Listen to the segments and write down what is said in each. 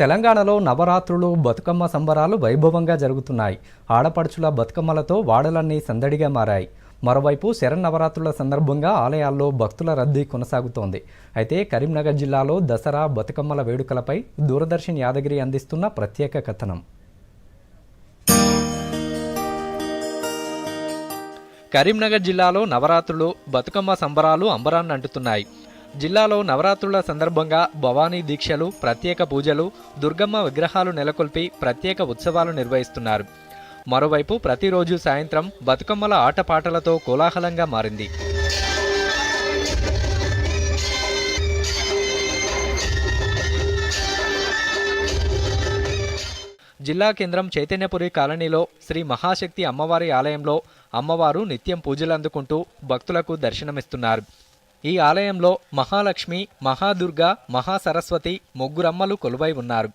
తెలంగాణలో నవరాత్రులు బతుకమ్మ సంబరాలు వైభవంగా జరుగుతున్నాయి. ఆడపడుచుల బతుకమ్మలతో వాడలన్నీ సందడిగా మారాయి. మరోవైపు శరన్నవరాత్రుల సందర్భంగా ఆలయాల్లో భక్తుల రద్దీ కొనసాగుతోంది. అయితే కరీంనగర్ జిల్లాలో దసరా బతుకమ్మల వేడుకలపై దూరదర్శన్ యాదగిరి అందిస్తున్న ప్రత్యేక కథనం. కరీంనగర్ జిల్లాలో నవరాత్రులు బతుకమ్మ సంబరాలు అంబరాన్ని అంటుతున్నాయి జిల్లాలో నవరాత్రుల సందర్భంగా భవానీ దీక్షలు ప్రత్యేక పూజలు దుర్గమ్మ విగ్రహాలు నెలకొల్పి ప్రత్యేక ఉత్సవాలు నిర్వహిస్తున్నారు. మరోవైపు ప్రతిరోజు సాయంత్రం బతుకమ్మల ఆటపాటలతో కోలాహలంగా మారింది. జిల్లా కేంద్రం చైతన్యపురి కాలనీలో శ్రీ మహాశక్తి అమ్మవారి ఆలయంలో అమ్మవారు నిత్యం పూజలు అందుకుంటూ భక్తులకు దర్శనమిస్తున్నారు. ఈ ఆలయంలో మహాలక్ష్మి మహాదుర్గ మహాసరస్వతి ముగ్గురమ్మలు కొలువై ఉన్నారు.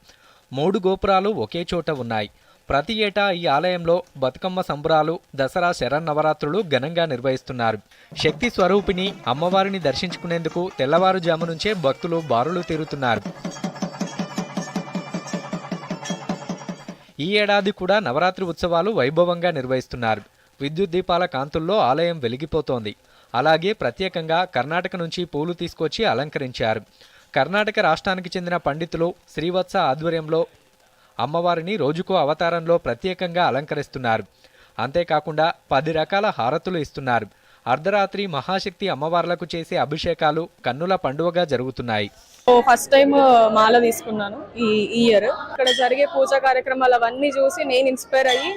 మూడు గోపురాలు ఒకే చోట ఉన్నాయి. ప్రతి ఏటా ఈ ఆలయంలో బతుకమ్మ సంబరాలు దసరా శరన్నవరాత్రులు ఘనంగా నిర్వహిస్తున్నారు. శక్తి స్వరూపిణి అమ్మవారిని దర్శించుకునేందుకు తెల్లవారుజాము నుంచే భక్తులు బారులు తీరుతున్నారు. ఈ ఏడాది కూడా నవరాత్రి ఉత్సవాలు వైభవంగా నిర్వహిస్తున్నారు. విద్యుత్ దీపాల కాంతుల్లో ఆలయం వెలిగిపోతోంది. అలాగే ప్రత్యేకంగా కర్ణాటక నుంచి పూలు తీసుకొచ్చి అలంకరించారు. కర్ణాటక రాష్ట్రానికి చెందిన పండితులు శ్రీవత్స ఆధ్వర్యంలో అమ్మవారిని రోజుకో అవతారంలో ప్రత్యేకంగా అలంకరిస్తున్నారు. అంతేకాకుండా పది రకాల హారతులు ఇస్తున్నారు. అర్ధరాత్రి మహాశక్తి అమ్మవార్లకు చేసే అభిషేకాలు కన్నుల పండుగగా జరుగుతున్నాయి. ఫస్ట్ టైం uh, మాల తీసుకున్నాను ఈ ఇయర్ ఇక్కడ జరిగే పూజా కార్యక్రమాలు అవన్నీ చూసి నేను ఇన్స్పైర్ అయ్యి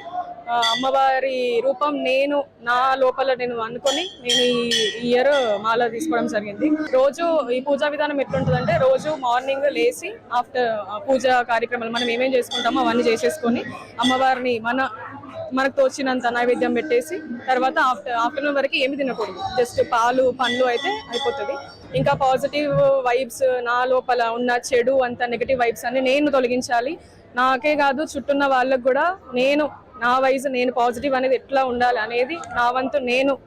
అమ్మవారి రూపం నేను నా లోపల నేను అనుకొని నేను ఈ ఇయర్ మాల తీసుకోవడం జరిగింది. రోజు ఈ పూజా విధానం ఎట్లుంటుందంటే రోజు మార్నింగ్ లేచి ఆఫ్టర్ పూజా కార్యక్రమాలు మనం ఏమేం చేసుకుంటామో అవన్నీ చేసేసుకొని అమ్మవారిని మన మనకు తోచినంత నైవేద్యం పెట్టేసి తర్వాత ఆఫ్టర్ ఆఫ్టర్నూన్ వరకు ఏమి తినకూడదు. జస్ట్ పాలు పండ్లు అయితే అయిపోతుంది. ఇంకా పాజిటివ్ వైబ్స్ నా లోపల ఉన్న చెడు అంత నెగిటివ్ వైబ్స్ అన్ని నేను తొలగించాలి. నాకే కాదు చుట్టున్న వాళ్ళకు కూడా నేను నా వయసు నేను పాజిటివ్ అనేది ఎట్లా ఉండాలి అనేది నా వంతు నేను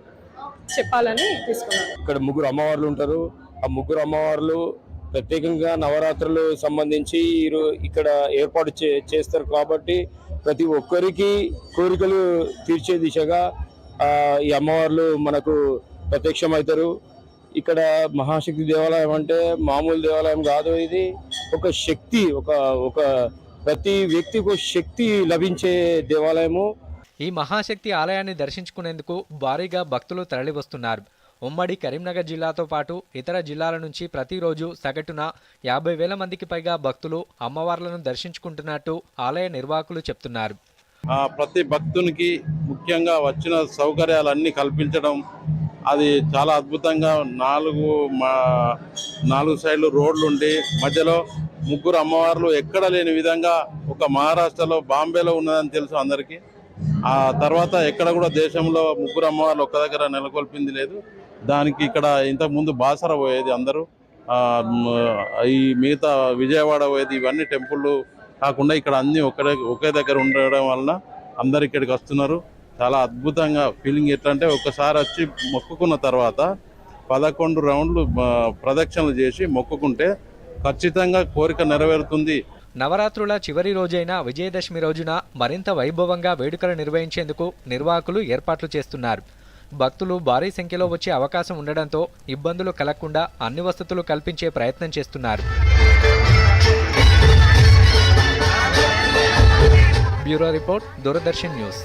చెప్పాలని తీసుకున్నాను. ఇక్కడ ముగ్గురు అమ్మవార్లు ఉంటారు. ఆ ముగ్గురు అమ్మవార్లు ప్రత్యేకంగా నవరాత్రులు సంబంధించి ఇక్కడ ఏర్పాటు చే- చేస్తారు కాబట్టి ప్రతి ఒక్కరికి కోరికలు తీర్చే దిశగా ఈ అమ్మవార్లు మనకు ప్రత్యక్షమవుతారు. ఇక్కడ మహాశక్తి దేవాలయం అంటే మామూలు దేవాలయం కాదు ఇది. ఒక శక్తి ఒక ఒక ప్రతి వ్యక్తికి శక్తి లభించే దేవాలయము. ఈ మహాశక్తి ఆలయాన్ని దర్శించుకునేందుకు భారీగా భక్తులు తరలివస్తున్నారు. ఉమ్మడి కరీంనగర్ జిల్లాతో పాటు ఇతర జిల్లాల నుంచి ప్రతిరోజు సగటున యాభై వేల మందికి పైగా భక్తులు అమ్మవార్లను దర్శించుకుంటున్నట్టు ఆలయ నిర్వాహకులు చెప్తున్నారు. ప్రతి భక్తునికి ముఖ్యంగా వచ్చిన సౌకర్యాలన్నీ కల్పించడం అది చాలా అద్భుతంగా నాలుగు మా నాలుగు సైడ్లు రోడ్లు ఉండి మధ్యలో ముగ్గురు అమ్మవార్లు ఎక్కడ లేని విధంగా ఒక మహారాష్ట్రలో బాంబేలో ఉన్నదని తెలుసు అందరికీ. ఆ తర్వాత ఎక్కడ కూడా దేశంలో ముగ్గురు అమ్మవార్లు ఒక్క దగ్గర నెలకొల్పింది లేదు. దానికి ఇక్కడ ఇంతకుముందు బాసర పోయేది అందరూ. ఈ మిగతా విజయవాడ పోయేది ఇవన్నీ టెంపుళ్ళు కాకుండా ఇక్కడ అన్నీ ఒకటే ఒకే దగ్గర ఉండడం వలన అందరు ఇక్కడికి వస్తున్నారు. చాలా అద్భుతంగా ఫీలింగ్ ఎట్లా అంటే ఒకసారి వచ్చి మొక్కుకున్న తర్వాత పదకొండు రౌండ్లు ప్రదక్షిణలు చేసి మొక్కుకుంటే ఖచ్చితంగా కోరిక నెరవేరుతుంది. నవరాత్రుల చివరి రోజైన విజయదశమి రోజున మరింత వైభవంగా వేడుకలు నిర్వహించేందుకు నిర్వాహకులు ఏర్పాట్లు చేస్తున్నారు. భక్తులు భారీ సంఖ్యలో వచ్చే అవకాశం ఉండడంతో ఇబ్బందులు కలగకుండా అన్ని వసతులు కల్పించే ప్రయత్నం చేస్తున్నారు. Bureau report Doordarshan news.